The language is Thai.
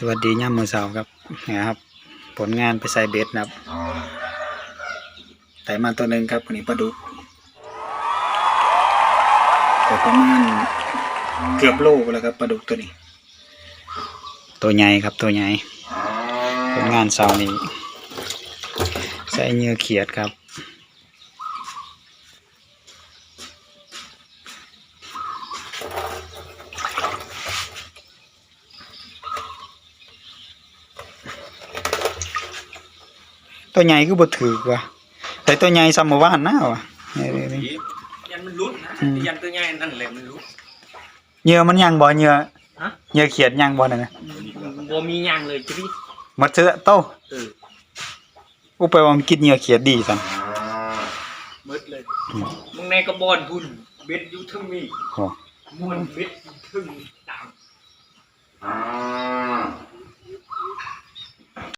สวัสดีย่ามมือเสาครับนะครับ ผลงานไปใส่เบ็ดนะครับไต่มาตัวหนึ่งครับวันนี้ปลาดุกแต่ประมาณเกือบโลแล้วครับปลาดุกตัวนี้ ตัวใหญ่ครับตัวใหญ่ผลงานเสานี้ใส่เหงื่อเขียดครับ ตัวใหญ่ก็บ่ถือกว่ะแต่ตัวใหญ่ซ้ำเมื่อวานนะว่ะนี่นี่นี่ ยันมันรุดนะ อืม ยันตัวใหญ่นั่นแหละมันรุด เหยื่อมันยังบ่เหยื่อ ฮะ เหยื่อเขียดยังบ่นั่นนะ บ่มีหยังเลยจี หมดเสื้อโต เออ กูไปว่ามันกินเหยื่อเขียดดีซั่น มืดเลยมึงในกระบอนพุ่นเบ็ดอยู่ทึ่งนี่ โอ้ ม้วนเบ็ดอยู่ทึ่ง